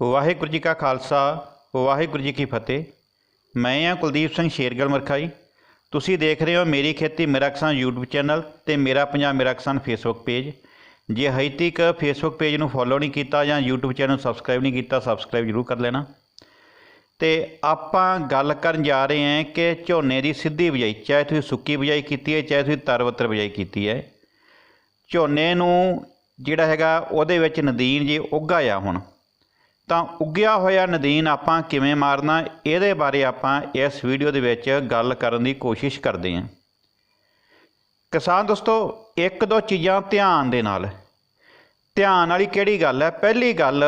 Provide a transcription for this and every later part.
ਵਾਹਿਗੁਰੂ ਜੀ ਕਾ ਖਾਲਸਾ, ਵਾਹਿਗੁਰੂ ਜੀ ਕੀ ਫਤਿਹ। ਮੈਂ ਹਾਂ ਕੁਲਦੀਪ ਸਿੰਘ ਸ਼ੇਰਗਲ ਮਰਖਾ ਜੀ ਤੁਸੀਂ ਦੇਖ ਰਹੇ ਹੋ ਮੇਰੀ ਖੇਤੀ ਮੇਰਾ ਕਿਸਾਨ YouTube ਚੈਨਲ ਤੇ ਮੇਰਾ ਪੰਜਾਬ ਮੇਰਾ ਕਿਸਾਨ Facebook ਪੇਜ ਜੇ ਹਜੇ ਤੱਕ Facebook ਪੇਜ ਨੂੰ ਫੋਲੋ ਨਹੀਂ ਕੀਤਾ ਜਾਂ YouTube ਚੈਨਲ ਨੂੰ ਸਬਸਕ੍ਰਾਈਬ ਨਹੀਂ ਕੀਤਾ ਸਬਸਕ੍ਰਾਈਬ ਜ਼ਰੂਰ ਕਰ ਲੈਣਾ। ਤੇ ਆਪਾਂ ਗੱਲ ਕਰਨ ਜਾ ਰਹੇ ਹਾਂ ਕਿ ਝੋਨੇ ਦੀ ਸਿੱਧੀ ਬਿਜਾਈ, ਚਾਹੇ ਤੁਸੀਂ ਸੁੱਕੀ ਬਿਜਾਈ ਕੀਤੀ ਹੈ, ਚਾਹੇ ਤੁਸੀਂ ਤਰਵੱਤਰ ਬਿਜਾਈ ਕੀਤੀ ਹੈ। ਝੋਨੇ ਨੂੰ ਜਿਹੜਾ ਹੈਗਾ ਉਹਦੇ ਵਿੱਚ ਨਦੀਨ ਜੇ ਉੱਗਾ ਆ ਹੁਣ ਤਾਂ ਉੱਗਿਆ ਹੋਇਆ ਨਦੀਨ ਆਪਾਂ ਕਿਵੇਂ ਮਾਰਨਾ, ਇਹਦੇ ਬਾਰੇ ਆਪਾਂ ਇਸ ਵੀਡੀਓ ਦੇ ਵਿੱਚ ਗੱਲ ਕਰਨ ਦੀ ਕੋਸ਼ਿਸ਼ ਕਰਦੇ ਹਾਂ। ਕਿਸਾਨ ਦੋਸਤੋ, ਇੱਕ ਦੋ ਚੀਜ਼ਾਂ ਧਿਆਨ ਦੇ ਨਾਲ। ਧਿਆਨ ਵਾਲੀ ਕਿਹੜੀ ਗੱਲ ਹੈ? ਪਹਿਲੀ ਗੱਲ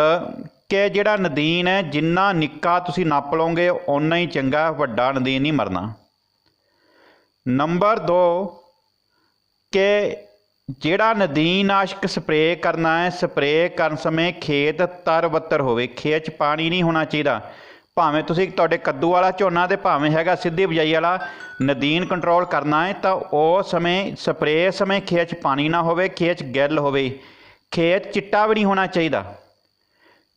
ਕਿ ਜਿਹੜਾ ਨਦੀਨ ਹੈ, ਜਿੰਨਾ ਨਿੱਕਾ ਤੁਸੀਂ ਨੱਪ ਲਓਗੇ, ਓਨਾ ਹੀ ਚੰਗਾ, ਵੱਡਾ ਨਦੀਨ ਨਹੀਂ ਮਰਨਾ। ਨੰਬਰ 2 ਕਿ ਜਿਹੜਾ ਨਦੀਨਾਸ਼ਕ ਸਪਰੇਅ ਕਰਨਾ ਹੈ, ਸਪਰੇਅ ਕਰਨ ਸਮੇਂ ਖੇਤ ਤਰ-ਬੱਤਰ ਹੋਵੇ, ਖੇਤ 'ਚ ਪਾਣੀ ਨਹੀਂ ਹੋਣਾ ਚਾਹੀਦਾ। ਭਾਵੇਂ ਤੁਸੀਂ ਤੁਹਾਡੇ ਕੱਦੂ ਵਾਲਾ ਝੋਨਾ ਤੇ ਭਾਵੇਂ ਹੈਗਾ ਸਿੱਧੀ ਬਿਜਾਈ ਵਾਲਾ ਨਦੀਨ ਕੰਟਰੋਲ ਕਰਨਾ ਹੈ, ਤਾਂ ਉਹ ਸਮੇਂ, ਸਪਰੇਅ ਸਮੇਂ ਖੇਤ 'ਚ ਪਾਣੀ ਨਾ ਹੋਵੇ, ਖੇਤ 'ਚ ਗਿੱਲ ਹੋਵੇ। ਖੇਤ ਚਿੱਟਾ ਵੀ ਨਹੀਂ ਹੋਣਾ ਚਾਹੀਦਾ।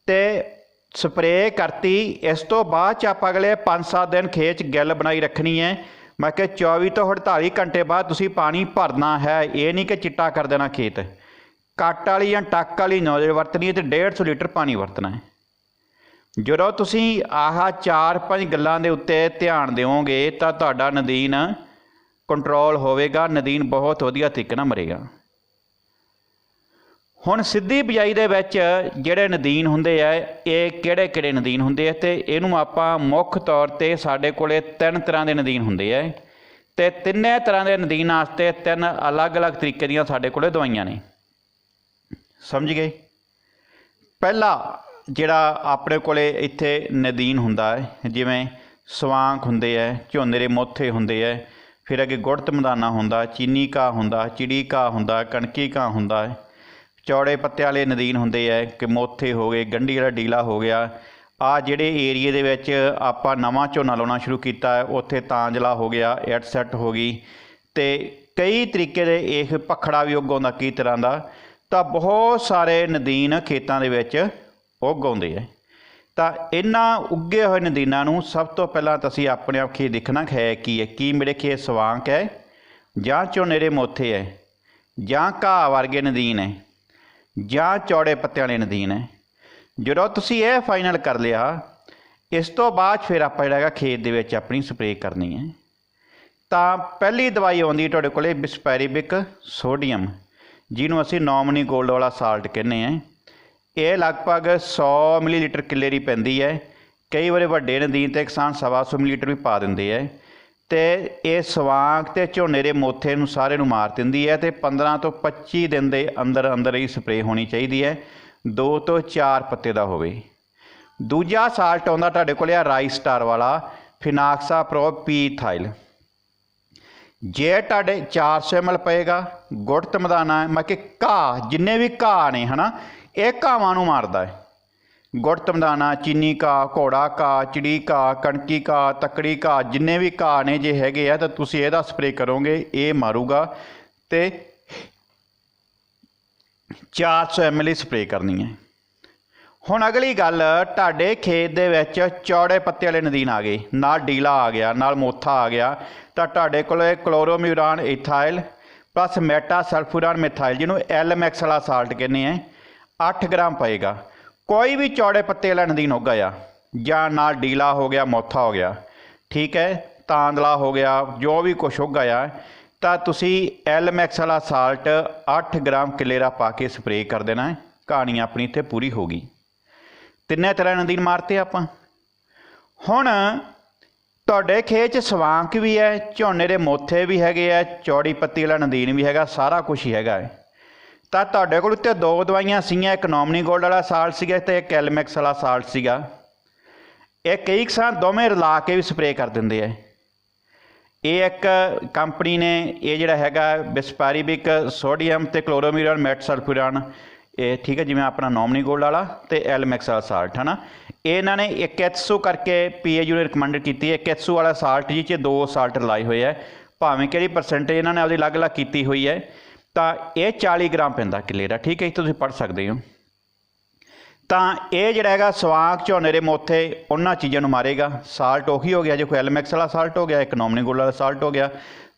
ਤੇ ਸਪਰੇਅ ਕਰਤੀ, ਇਸ ਤੋਂ ਬਾਅਦ ਚ ਆਪਾਂ ਅਗਲੇ 5-7 ਦਿਨ ਖੇਤ 'ਚ ਗਿੱਲ ਬਣਾਈ ਰੱਖਣੀ ਹੈ। ਮੈਂ ਕਿ 24 ਤੋਂ 48 ਘੰਟੇ ਬਾਅਦ ਤੁਸੀਂ ਪਾਣੀ ਭਰਨਾ ਹੈ, ਇਹ ਨਹੀਂ ਕਿ ਚਿੱਟਾ ਕਰ ਦੇਣਾ ਖੇਤ। ਕੱਟ ਵਾਲੀ ਜਾਂ ਟੱਕ ਵਾਲੀ ਨੋਜ਼ਲ ਵਰਤਣੀ ਹੈ ਤੇ 150 ਲੀਟਰ ਪਾਣੀ ਵਰਤਣਾ ਹੈ। ਜਦੋਂ ਤੁਸੀਂ ਆਹ 4-5 ਗੱਲਾਂ ਦੇ ਉੱਤੇ ਧਿਆਨ ਦਿਓਗੇ ਤਾਂ ਤੁਹਾਡਾ ਨਦੀਨ ਕੰਟਰੋਲ ਹੋਵੇਗਾ, ਨਦੀਨ ਬਹੁਤ ਵਧੀਆ ਤਰੀਕੇ ਨਾਲ ਮਰੇਗਾ। ਹੁਣ ਸਿੱਧੀ ਬਿਜਾਈ ਦੇ ਵਿੱਚ ਜਿਹੜੇ ਨਦੀਨ ਹੁੰਦੇ ਆ, ਇਹ ਕਿਹੜੇ ਕਿਹੜੇ ਨਦੀਨ ਹੁੰਦੇ ਆ ਤੇ ਇਹਨੂੰ ਆਪਾਂ ਮੁੱਖ ਤੌਰ ਤੇ ਸਾਡੇ ਕੋਲੇ ਤਿੰਨ ਤਰ੍ਹਾਂ ਦੇ ਨਦੀਨ ਹੁੰਦੇ ਆ। ਤੇ ਤਿੰਨੇ ਤਰ੍ਹਾਂ ਦੇ ਨਦੀਨ ਵਾਸਤੇ ਤਿੰਨ ਅਲੱਗ-ਅਲੱਗ ਤਰੀਕੇ ਦੀਆਂ ਸਾਡੇ ਕੋਲੇ ਦਵਾਈਆਂ ਨੇ। ਸਮਝ ਗਏ? ਪਹਿਲਾ ਜਿਹੜਾ ਆਪਣੇ ਕੋਲੇ ਇੱਥੇ ਨਦੀਨ ਹੁੰਦਾ ਹੈ, ਜਿਵੇਂ ਸਵਾਂਕ ਹੁੰਦੇ ਆ, ਝੋਨੇ ਦੇ ਮੋਥੇ ਹੁੰਦੇ ਆ, ਫਿਰ ਅੱਗੇ ਗੁੜਤ ਮਦਾਨਾ ਹੁੰਦਾ ਚੀਨੀ ਕਾ ਹੁੰਦਾ ਚਿੜੀ ਕਾ ਹੁੰਦਾ ਕਣਕੀ ਕਾ ਹੁੰਦਾ ਹੈ। ਚੌੜੇ ਪੱਤੇ ਵਾਲੇ ਨਦੀਨ ਹੁੰਦੇ ਆ, ਕਿ ਮੋਥੇ ਹੋ ਗਏ, ਗੰਢੀ ਵਾਲਾ ਡੀਲਾ ਹੋ ਗਿਆ। ਆ ਜਿਹੜੇ ਏਰੀਏ ਦੇ ਵਿੱਚ ਆਪਾਂ ਨਵਾਂ ਝੋਨਾ ਲਾਉਣਾ ਸ਼ੁਰੂ ਕੀਤਾ ਹੈ ਉੱਥੇ ਤਾਂਜਲਾ ਹੋ ਗਿਆ, ਐਟ ਹੋ ਗਈ। ਤੇ ਕਈ ਤਰੀਕੇ ਦੇ ਇਹ ਪਖੜਾ ਵੀ ਉਗਾਉਂਦਾ ਕਈ ਤਰ੍ਹਾਂ ਦਾ। ਤਾਂ ਬਹੁਤ ਸਾਰੇ ਨਦੀਨ ਖੇਤਾਂ ਦੇ ਵਿੱਚ ਉਗਾਉਂਦੇ ਆ। ਤਾਂ ਇਹਨਾਂ ਉੱਗੇ ਹੋਏ ਨਦੀਨਾਂ ਨੂੰ ਸਭ ਤੋਂ ਪਹਿਲਾਂ ਤਾਂ ਅਸੀਂ ਆਪਣੇ ਆਪ ਖੇ ਦੇਖਣਾ ਹੈ ਕੀ ਹੈ, ਕੀ ਮੇਰੇ ਖੇਤ ਸਵਾਂਕ ਹੈ, ਜਾਂ ਝੋਨੇ ਦੇ ਮੋਥੇ ਹੈ, ਜਾਂ ਘਾਹ ਵਰਗੇ ਨਦੀਨ ਹੈ। ਜਾਂ ਚੌੜੇ ਪੱਤਿਆਂ ਵਾਲੇ ਨਦੀਨ ਹੈ। ਜਦੋਂ ਤੁਸੀਂ ਇਹ ਫਾਈਨਲ ਕਰ ਲਿਆ, ਇਸ ਤੋਂ ਬਾਅਦ ਫਿਰ ਆਪਾਂ ਜਿਹੜਾ ਹੈਗਾ ਖੇਤ ਦੇ ਵਿੱਚ ਆਪਣੀ ਸਪਰੇਅ ਕਰਨੀ ਹੈ। ਤਾਂ ਪਹਿਲੀ ਦਵਾਈ ਆਉਂਦੀ ਤੁਹਾਡੇ ਕੋਲੇ ਬਿਸਪੈਰੀਬਿਕ ਸੋਡੀਅਮ, ਜਿਹਨੂੰ ਅਸੀਂ ਨੋਮਨੀ 골ਡ ਵਾਲਾ ਸਾਲਟ ਕਹਿੰਦੇ ਆ ਇਹ ਲਗਭਗ 100 ਮਿਲੀਲੀਟਰ ਕਿੱਲੇ ਦੀ ਪੈਂਦੀ ਹੈ। ਕਈ ਵਾਰੀ ਵੱਡੇ ਨਦੀਨ ਤੇ ਕਿਸਾਨ 125 ਮਿਲੀਲੀਟਰ ਵੀ ਪਾ ਦਿੰਦੇ ਆ ਤੇ ਇਹ ਸਵਾਂਗ ਤੇ ਝੋਨੇ ਦੇ ਮੋਥੇ ਨੂੰ ਸਾਰੇ ਨੂੰ ਮਾਰ ਦਿੰਦੀ ਹੈ ਤੇ 15 ਤੋਂ 25 ਦਿਨ ਦੇ ਅੰਦਰ ਅੰਦਰ ਹੀ ਸਪਰੇਅ ਹੋਣੀ ਚਾਹੀਦੀ ਹੈ। 2 ਤੋਂ 4 ਪੱਤੇ ਦਾ ਹੋਵੇ। ਦੂਜਾ ਸਾਲਟ ਆਉਂਦਾ ਤੁਹਾਡੇ ਕੋਲ ਆ ਰਾਈ ਸਟਾਰ ਵਾਲਾ ਫਿਨਾਕਸਾ ਪ੍ਰੋ ਪੀਥਾਈਲ ਜੇ ਤੁਹਾਡੇ 400 ml ਪਏਗਾ, ਗੁੜਤ ਮਦਾਨਾ, ਮੈਂ ਕਿ ਘਾਹ, ਜਿੰਨੇ ਵੀ ਘਾਹ ਨੇ, ਹਨਾ, ਇਹ ਘਾਵਾਂ ਨੂੰ ਮਾਰਦਾ ਹੈ। ਗੁੜ ਮਦਾਨਾ ਚੀਨੀ ਕਾ ਘੋੜਾ ਕਾ ਚਿੜੀ ਕਾ ਕਣਕੀ ਕਾ ਤਕੜੀ ਕਾ ਜਿੰਨੇ ਵੀ ਘਾਹ ਨੇ ਜੇ ਹੈਗੇ ਆ, ਤਾਂ ਤੁਸੀਂ ਇਹਦਾ ਸਪਰੇਅ ਕਰੋਗੇ, ਇਹ ਮਾਰੂਗਾ ਤੇ 400 ml ਸਪਰੇਅ ਕਰਨੀ ਹੈ। ਹੁਣ ਅਗਲੀ ਗੱਲ, ਤੁਹਾਡੇ ਖੇਤ ਦੇ ਵਿੱਚ ਚੌੜੇ ਪੱਤੇ ਵਾਲੇ ਨਦੀਨ ਆ ਗਏ, ਨਾਲ ਡੀਲਾ ਆ ਗਿਆ, ਨਾਲ ਮੋਥਾ ਆ ਗਿਆ, ਤਾਂ ਤੁਹਾਡੇ ਕੋਲ chlorimuron ethyl plus metsulfuron methyl ਜਿਹਨੂੰ ਐਲਐਮਐਕਸ ਵਾਲਾ ਸਾਲਟ ਕਹਿੰਦੇ ਆ 8 ਗ੍ਰਾਮ ਪਏਗਾ। ਕੋਈ ਵੀ ਚੌੜੇ ਪੱਤੇ ਵਾਲਾ ਨਦੀਨ ਹੋਗਾ ਆ, ਜਾਂ ਨਾਲ ਡੀਲਾ ਹੋ ਗਿਆ, ਮੋਥਾ ਹੋ ਗਿਆ, ਠੀਕ ਹੈ, ਤਾਂਦਲਾ ਹੋ ਗਿਆ, ਜੋ ਵੀ ਕੁਛ ਹੋਗਾ ਆ ਤਾਂ ਤੁਸੀਂ ਐਲਐਮਐਕਸ ਵਾਲਾ ਸਾਲਟ 8 ਗ੍ਰਾਮ ਕਿੱਲੇ ਪਾ ਕੇ ਸਪਰੇਅ ਕਰ ਦੇਣਾ ਕਹਾਣੀ ਆਪਣੀ ਇੱਥੇ ਪੂਰੀ ਹੋ ਗਈ। ਤਿੰਨੇ ਤਰ੍ਹਾਂ ਨਦੀਨ ਮਾਰਤੇ ਆਪਾਂ। ਹੁਣ ਤੁਹਾਡੇ ਖੇਤ 'ਚ ਸਵਾਂਕ ਵੀ ਹੈ, ਝੋਨੇ ਦੇ ਮੋਥੇ ਵੀ ਹੈਗੇ ਆ, ਚੌੜੀ ਪੱਤੀ ਵਾਲਾ ਨਦੀਨ ਵੀ ਹੈਗਾ, ਸਾਰਾ ਕੁਝ ਹੀ ਹੈਗਾ ਹੈ। ਤਾਂ ਤੁਹਾਡੇ ਕੋਲ ਉੱਤੇ ਦੋ ਦਵਾਈਆਂ ਸੀਗੀਆਂ, ਇੱਕ ਨੋਮਨੀ ਗੋਲਡ ਵਾਲਾ ਸਾਲਟ ਸੀਗਾ ਤੇ ਇੱਕ ਐਲਮੈਕਸ ਵਾਲਾ ਸਾਲਟ ਸੀਗਾ। ਇਹ ਕਈ ਕਿਸਾਨ ਦੋਵੇਂ ਰਲਾ ਕੇ ਵੀ ਸਪਰੇਅ ਕਰ ਦਿੰਦੇ ਆ। ਇਹ ਇੱਕ ਕੰਪਨੀ ਨੇ, ਇਹ ਜਿਹੜਾ ਹੈਗਾ ਬਿਸਪੈਰੀਬਿਕ ਸੋਡੀਅਮ ਤੇ ਕਲੋਰੋਮੀਰਨ ਮੈਟ ਸਲਫੂਰਾਨ ਇਹ ਠੀਕ ਹੈ ਜਿਵੇਂ ਆਪਣਾ ਨੋਮਨੀ ਗੋਲਡ ਵਾਲਾ ਤੇ ਐਲਮੈਕਸ ਵਾਲਾ ਸਾਲਟ ਹਨਾ ਇਹਨਾਂ ਨੇ ਇੱਕ ਐਚਸੋ ਕਰਕੇ ਪੀਏਯੂ ਨੇ ਰਿਕਮੈਂਡਡ ਕੀਤੀ ਹੈ। ਇੱਕ ਵਾਲਾ ਸਾਲਟ ਜੀ ਚ ਦੋ ਸਾਲਟ ਲਾਏ ਹੋਏ ਆ। ਭਾਵੇਂ ਕਿਹੜੀ ਪਰਸੈਂਟੇਜ ਇਹਨਾਂ ਨੇ ਆਪਦੀ ਅਲੱਗ-ਅਲੱਗ ਕੀਤੀ ਹੋਈ ਹੈ। ਤਾਂ ਇਹ 40 ਗ੍ਰਾਮ ਪੈਂਦਾ ਕਿੱਲੇ ਦਾ। ਠੀਕ ਹੈ ਤੁਸੀਂ ਪੜ੍ਹ ਸਕਦੇ ਹੋ। ਤਾਂ ਇਹ ਜਿਹੜਾ ਹੈਗਾ ਸਵਾਂਕ ਝੋਨੇ ਦੇ ਮੋਥੇ, ਉਹਨਾਂ ਚੀਜ਼ਾਂ ਨੂੰ ਮਾਰੇਗਾ। ਸਾਲਟ ਉਹੀ ਹੋ ਗਿਆ, ਜੇ ਕੋਈ ਐਲਮੈਕਸ ਵਾਲਾ ਸਾਲਟ ਹੋ ਗਿਆ ਇੱਕ ਨੋਮਨੀਗੋਲ ਵਾਲਾ ਸਾਲਟ ਹੋ ਗਿਆ,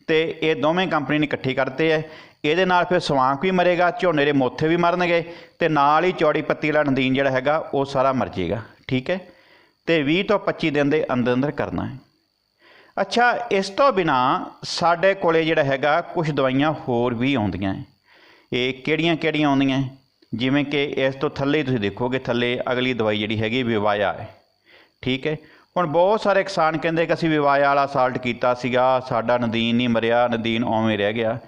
ਤੇ ਇਹ ਦੋਵੇਂ ਕੰਪਨੀ ਨੇ ਇਕੱਠੀ ਕਰਤੇ ਹੈ ਇਹਦੇ ਨਾਲ ਫਿਰ ਸਵਾਂਕ ਵੀ ਮਰੇਗਾ, ਝੋਨੇ ਦੇ ਮੋਥੇ ਵੀ ਮਰਨਗੇ, ਤੇ ਨਾਲ ਹੀ ਚੌੜੀ ਪੱਤੀ ਵਾਲਾ ਨਦੀਨ ਜਿਹੜਾ ਹੈਗਾ, ਉਹ ਸਾਰਾ ਮਰ ਜਾਏਗਾ ਠੀਕ ਹੈ? ਤੇ 20 ਤੋਂ 25 ਦਿਨ ਦੇ ਅੰਦਰ ਅੰਦਰ ਕਰਨਾ ਹੈ। ਅੱਛਾ, ਇਸ ਤੋਂ ਬਿਨਾ ਸਾਡੇ ਕੋਲੇ ਜਿਹੜਾ ਹੈਗਾ ਕੁਝ ਦਵਾਈਆਂ ਹੋਰ ਵੀ ਆਉਂਦੀਆਂ ਇਹ ਕਿਹੜੀਆਂ ਕਿਹੜੀਆਂ ਆਉਂਦੀਆਂ ਜਿਵੇਂ ਕਿ ਇਸ ਤੋਂ ਥੱਲੇ ਤੁਸੀਂ ਦੇਖੋਗੇ, ਥੱਲੇ ਅਗਲੀ ਦਵਾਈ ਜਿਹੜੀ ਹੈਗੀ ਵਿਵਾਇਆ ਹੈ ਠੀਕ ਹੈ ਹੁਣ ਬਹੁਤ ਸਾਰੇ ਕਿਸਾਨ ਕਹਿੰਦੇ ਕਿ ਅਸੀਂ ਵਿਵਾਇਆ ਵਾਲਾ ਸਾਲਟ ਕੀਤਾ ਸੀਗਾ, ਸਾਡਾ ਨਦੀਨ ਨਹੀਂ ਮਰਿਆ, ਨਦੀਨ ਉਵੇਂ ਰਹਿ ਗਿਆ।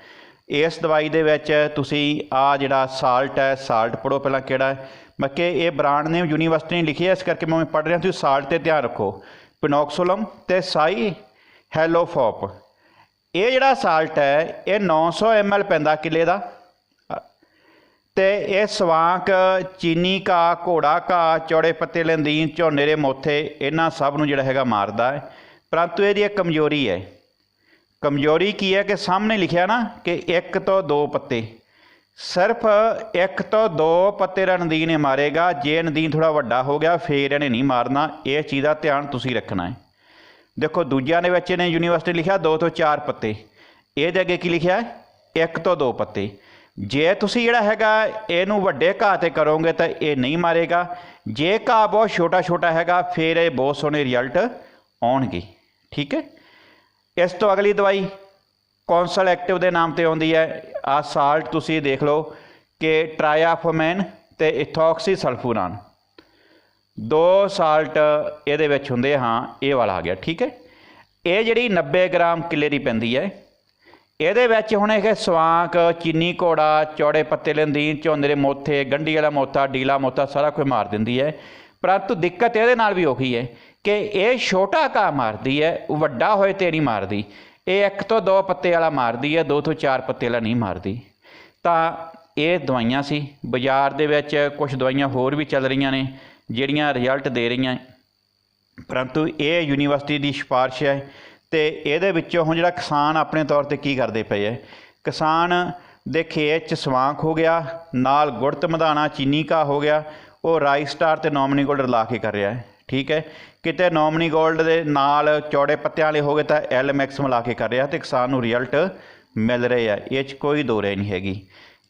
ਇਸ ਦਵਾਈ ਦੇ ਵਿੱਚ ਤੁਸੀਂ ਆ ਜਿਹੜਾ ਸਾਲਟ ਹੈ ਸਾਲਟ ਪੜੋ ਪਹਿਲਾਂ ਕਿਹੜਾ ਹੈ ਮੱਕੇ ਇਹ ਬ੍ਰਾਂਡ ਨੇਮ ਯੂਨੀਵਰਸਿਟੀ ਨੇ ਲਿਖੀ ਹੈ ਇਸ ਕਰਕੇ ਮੈਂ ਪੜ੍ਹ ਰਿਹਾ, ਤੁਸੀਂ ਸਾਲਟ ਤੇ ਧਿਆਨ ਰੱਖੋ। ਪਿਨੋਕਸੋਲਮ ਤੇ ਸਾਈ ਹੈਲੋਫੋਪ ਇਹ ਜਿਹੜਾ ਸਾਲਟ ਹੈ, ਇਹ 900 ml ਪੈਂਦਾ ਕਿੱਲੇ ਦਾ। ਤੇ ਇਹ ਸਵਾਂਕ, ਚੀਨੀ ਕਾ ਘੋੜਾ ਕਾ ਚੌੜੇ ਪੱਤੇ, ਲੰਦੀਨ, ਝੋਨੇ ਦੇ ਮੋਥੇ, ਇਹਨਾਂ ਸਭ ਨੂੰ ਜਿਹੜਾ ਹੈਗਾ ਮਾਰਦਾ ਹੈ। ਪਰੰਤੂ ਇਹਦੀ ਇੱਕ ਕਮਜ਼ੋਰੀ ਹੈ। ਕਮਜ਼ੋਰੀ ਕੀ ਹੈ ਕਿ ਸਾਹਮਣੇ ਲਿਖਿਆ ਨਾ ਕਿ ਇੱਕ ਤੋਂ ਦੋ ਪੱਤੇ। ਸਿਰਫ ਇੱਕ ਤੋਂ ਦੋ ਪੱਤੇ ਦਾ ਨਦੀਨ ਇਹ ਮਾਰੇਗਾ। ਜੇ ਨਦੀਨ ਥੋੜਾ ਵੱਡਾ ਹੋ ਗਿਆ, ਫੇਰ ਇਹਨੇ ਨਹੀਂ ਮਾਰਨਾ। ਇਹ ਚੀਜ਼ ਦਾ ਧਿਆਨ ਤੁਸੀਂ ਰੱਖਣਾ ਹੈ। ਦੇਖੋ, ਦੂਜਿਆਂ ਦੇ ਵਿੱਚ ਇਹਨੇ ਯੂਨੀਵਰਸਿਟੀ ਲਿਖਿਆ ਦੋ ਤੋਂ ਚਾਰ ਪੱਤੇ। ਇਹਦੇ ਅੱਗੇ ਕੀ ਲਿਖਿਆ? ਹੈ ਇੱਕ ਤੋਂ ਦੋ ਪੱਤੇ। ਜੇ ਤੁਸੀਂ ਜਿਹੜਾ ਹੈਗਾ ਇਹਨੂੰ ਵੱਡੇ ਘਾਹ ਤੇ ਕਰੋਗੇ ਤਾਂ ਇਹ ਨਹੀਂ ਮਾਰੇਗਾ। ਜੇ ਘਾਹ ਬਹੁਤ ਛੋਟਾ ਛੋਟਾ ਹੈਗਾ, ਫਿਰ ਇਹ ਬਹੁਤ ਸੋਹਣੇ ਰਿਜ਼ਲਟ ਆਉਣਗੇ। ਠੀਕ ਹੈ? ਇਸ ਤੋਂ ਅਗਲੀ ਦਵਾਈ ਕੌਂਸਲ ਐਕਟਿਵ ਦੇ ਨਾਮ ਤੇ ਆਉਂਦੀ ਹੈ। ਆ ਸਾਲਟ ਤੁਸੀਂ ਦੇਖ ਲਓ ਕਿ ਟਰਾਇਆਫੋਮੈਨ ਤੇ ਇਥੋਕਸੀ ਸਲਫੂਰਾਨ ਦੋ ਸਾਲਟ ਇਹਦੇ ਵਿੱਚ ਹੁੰਦੇ ਹਾਂ, ਇਹ ਵਾਲਾ ਆ ਗਿਆ, ਠੀਕ ਹੈ? ਇਹ ਜਿਹੜੀ 90 ਗ੍ਰਾਮ ਕਿੱਲੇ ਦੀ ਪੈਂਦੀ ਹੈ, ਇਹਦੇ ਵਿੱਚ ਹੁਣ ਇਹ ਸਵਾਂਕ, ਚੀਨੀ ਘੋੜਾ, ਚੌੜੇ ਪੱਤੇ ਲੈਂਦੀ, ਝੋਨੇ ਦੇ ਮੋਥੇ, ਗੰਢੀ ਵਾਲਾ ਮੋਥਾ ਡੀਲਾ ਮੋਥਾ, ਸਾਰਾ ਕੁਝ ਮਾਰ ਦਿੰਦੀ ਹੈ। ਪਰੰਤੂ ਦਿੱਕਤ ਇਹਦੇ ਨਾਲ ਵੀ ਉਹੀ ਹੈ ਕਿ ਇਹ ਛੋਟਾ ਘਾਹ ਮਾਰਦੀ ਹੈ, ਵੱਡਾ ਹੋਏ ਤੇ ਨਹੀਂ ਮਾਰਦੀ। ਇਹ ਇੱਕ ਤੋਂ ਦੋ ਪੱਤੇ ਵਾਲਾ ਮਾਰਦੀ ਹੈ, ਦੋ ਤੋਂ ਚਾਰ ਪੱਤੇ ਵਾਲਾ ਨਹੀਂ ਮਾਰਦੀ। ਤਾਂ ਇਹ ਦਵਾਈਆਂ ਸੀ, ਬਾਜ਼ਾਰ ਦੇ ਵਿੱਚ ਕੁਝ ਦਵਾਈਆਂ ਹੋਰ ਵੀ ਚੱਲ ਰਹੀਆਂ ਨੇ। ਜਿਹੜੀਆਂ ਰਿਜ਼ਲਟ ਦੇ ਰਹੀਆਂ ਪਰੰਤੂ ਇਹ ਯੂਨੀਵਰਸਿਟੀ ਦੀ ਸਿਫਾਰਿਸ਼ ਹੈ ਤੇ ਇਹਦੇ ਵਿੱਚੋਂ ਹੁਣ ਜਿਹੜਾ ਕਿਸਾਨ ਆਪਣੇ ਤੌਰ ਤੇ ਕੀ ਕਰਦੇ ਪਏ ਹੈ। ਕਿਸਾਨ ਦੇ ਖੇਤ ਚ ਸਵਾਂਖ ਹੋ ਗਿਆ, ਨਾਲ ਗੁੜਤ ਮਧਾਣਾ ਚੀਨੀ ਕਾ ਹੋ ਗਿਆ, ਉਹ ਰਾਈ ਸਟਾਰ ਤੇ ਨੋਮਨੀ ਗੋਲਡ ਲਾ ਕੇ ਕਰ ਰਿਹਾ ਹੈ, ਠੀਕ ਹੈ। ਕਿਤੇ ਨੋਮਨੀ ਗੋਲਡ ਦੇ ਨਾਲ ਚੌੜੇ ਪੱਤਿਆਂ ਵਾਲੇ ਹੋ ਗਏ ਤਾਂ ਐਲ ਮੈਕਸ ਮਿਲਾ ਕੇ ਕਰ ਰਿਹਾ ਤੇ ਕਿਸਾਨ ਨੂੰ ਰਿਜ਼ਲਟ ਮਿਲ ਰਹੇ ਆ ਇਹ ਚ ਕੋਈ ਦੋ ਰਾਏ ਨਹੀਂ ਹੈਗੀ।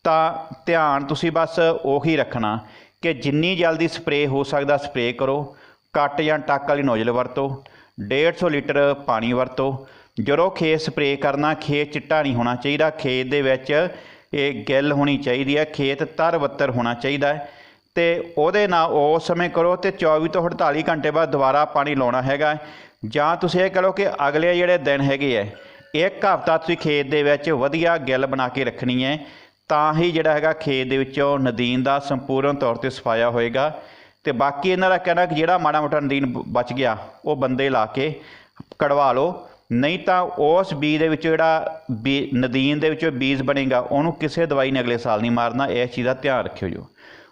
ਤਾਂ ਧਿਆਨ ਤੁਸੀਂ ਬਸ ਉਹੀ ਰੱਖਣਾ ਕਿ ਜਿੰਨੀ ਜਲਦੀ ਸਪਰੇਅ ਹੋ ਸਕਦਾ ਸਪਰੇਅ ਕਰੋ। ਕੱਟ ਜਾਂ ਟੱਕ ਵਾਲੀ ਨੋਜ਼ਲ ਵਰਤੋ। 150 ਲੀਟਰ ਪਾਣੀ ਵਰਤੋ। ਜਦੋਂ ਖੇਤ ਸਪਰੇਅ ਕਰਨਾ, ਖੇਤ ਚਿੱਟਾ ਨਹੀਂ ਹੋਣਾ ਚਾਹੀਦਾ। ਖੇਤ ਦੇ ਵਿੱਚ ਇਹ ਗਿੱਲ ਹੋਣੀ ਚਾਹੀਦੀ ਹੈ। ਖੇਤ ਤਰ ਬੱਤਰ ਹੋਣਾ ਚਾਹੀਦਾ ਹੈ। ਤੇ ਉਹਦੇ ਨਾਲ ਉਸ ਸਮੇਂ ਕਰੋ ਤੇ 24 ਤੋਂ 48 ਘੰਟੇ ਬਾਅਦ ਦੁਬਾਰਾ ਪਾਣੀ ਲਾਉਣਾ ਹੈਗਾ ਜਾਂ ਤੁਸੀਂ ਇਹ ਕਰੋ ਕਿ ਅਗਲੇ ਜਿਹੜੇ ਦਿਨ ਹੈਗੇ ਹੈ, ਇੱਕ ਹਫ਼ਤਾ ਤੁਸੀਂ ਖੇਤ ਦੇ ਵਿੱਚ ਵਧੀਆ ਗਿੱਲ ਬਣਾ ਕੇ ਰੱਖਣੀ ਹੈ। ਤਾਂ ਹੀ ਜਿਹੜਾ ਹੈਗਾ ਖੇਤ ਦੇ ਵਿੱਚੋਂ ਨਦੀਨ ਦਾ ਸੰਪੂਰਨ ਤੌਰ ਤੇ ਸਫਾਇਆ ਹੋਏਗਾ। ਤੇ ਬਾਕੀ ਇਹਨਾਂ ਦਾ ਕਹਿਣਾ ਕਿ ਜਿਹੜਾ ਮਾੜਾ ਮੋਟਾ ਨਦੀਨ ਬ- ਬਚ ਗਿਆ, ਉਹ ਬੰਦੇ ਲਾ ਕੇ ਕਢਵਾ ਲਓ। ਨਹੀਂ ਤਾਂ ਉਸ ਬੀਜ ਦੇ ਵਿੱਚੋਂ ਜਿਹੜਾ ਬੀ, ਨਦੀਨ ਦੇ ਵਿੱਚੋਂ ਬੀਜ ਬਣੇਗਾ, ਉਹਨੂੰ ਕਿਸੇ ਦਵਾਈ ਨੇ ਅਗਲੇ ਸਾਲ ਨਹੀਂ ਮਾਰਨਾ। ਇਸ ਚੀਜ਼ ਦਾ ਧਿਆਨ ਰੱਖਿਓ ਜੋ।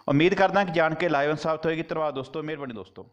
ਉਮੀਦ ਕਰਦਾ ਕਿ ਜਾਣ ਕੇ ਲਾਇਵਨ ਸਾਬਤ ਹੋਏਗੀ। ਧੰਨਵਾਦ ਦੋਸਤੋ, ਮਿਹਰਬਾਨੀ ਦੋਸਤੋ।